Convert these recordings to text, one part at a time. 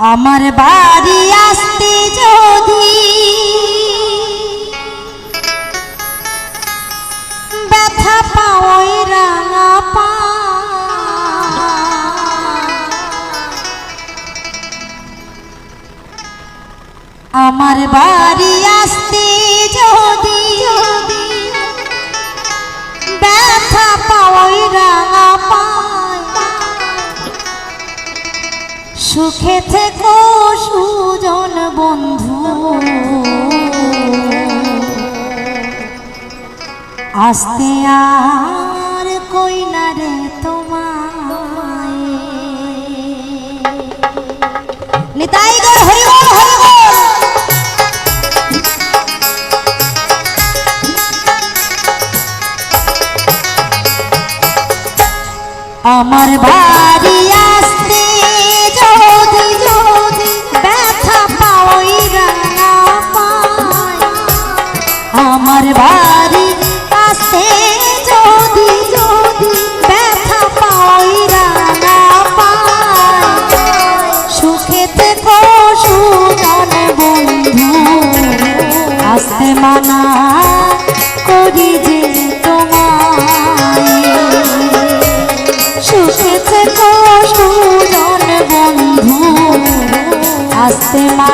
আমার বাড়ি আসতে যদি ব্যথা পাওয়াই রাঙা পা। আমার বাড়ি আসতে যদি ব্যথা পাওয়াই রাঙা পায় সুখে থেকো সুজন বন্ধু। আসতে আর কই না রে হরি আমার বাড়ি Mama.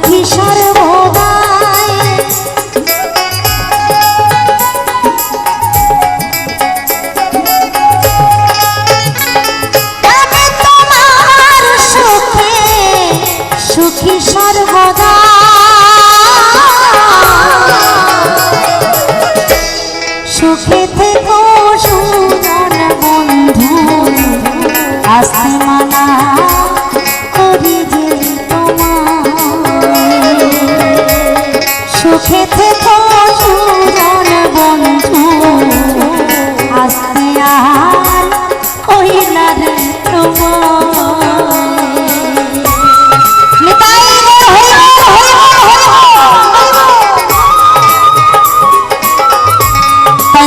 দুঃখী সর্বদাই আমি তোমার সুখে সুখী সর্বদা। সুখে থেকো সুজন বন্ধু আসতে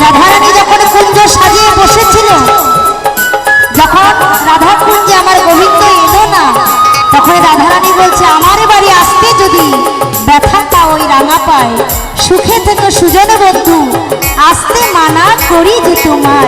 রাধারানী যখন কুঞ্জ সাজিয়ে বসেছিল, যখন রাধা কুঞ্জে আমার গোবিন্দ এলো না, তখন রাধারানী বলছে, আমার বাড়ি আসতে যদি ব্যথাটা ওই রাঙা পায়। সুখে থেকে সুজন বন্ধু, আসতে মানা করি যে তোমার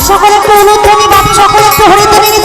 সকলকে একটু অনুধ্বনি বাপ সকলে হরিধ্বনি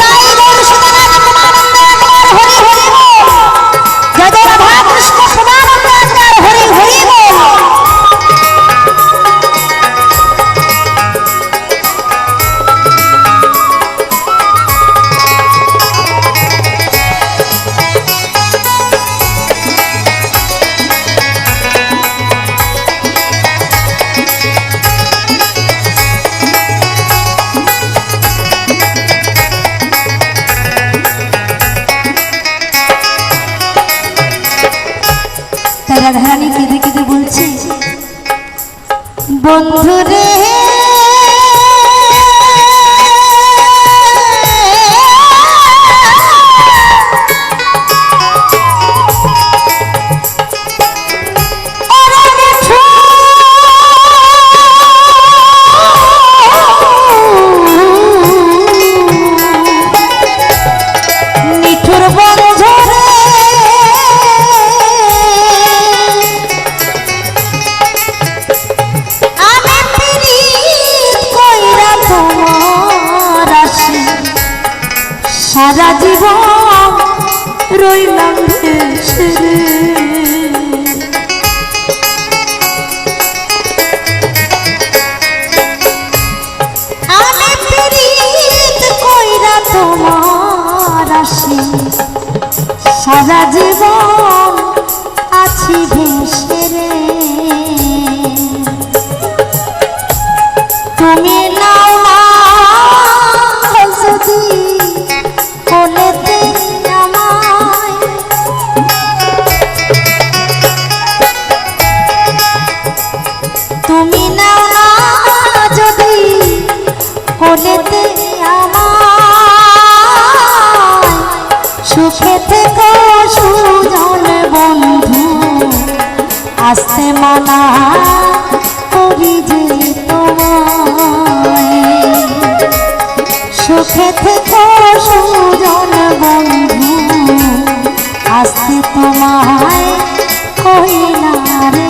তোমার আসি। সারা জীবন আছি ভেসে রে। তুমি তুমি না কামনা করি যে তোমায়। সুখে থেকে আসতে তোমায় কহিলা রে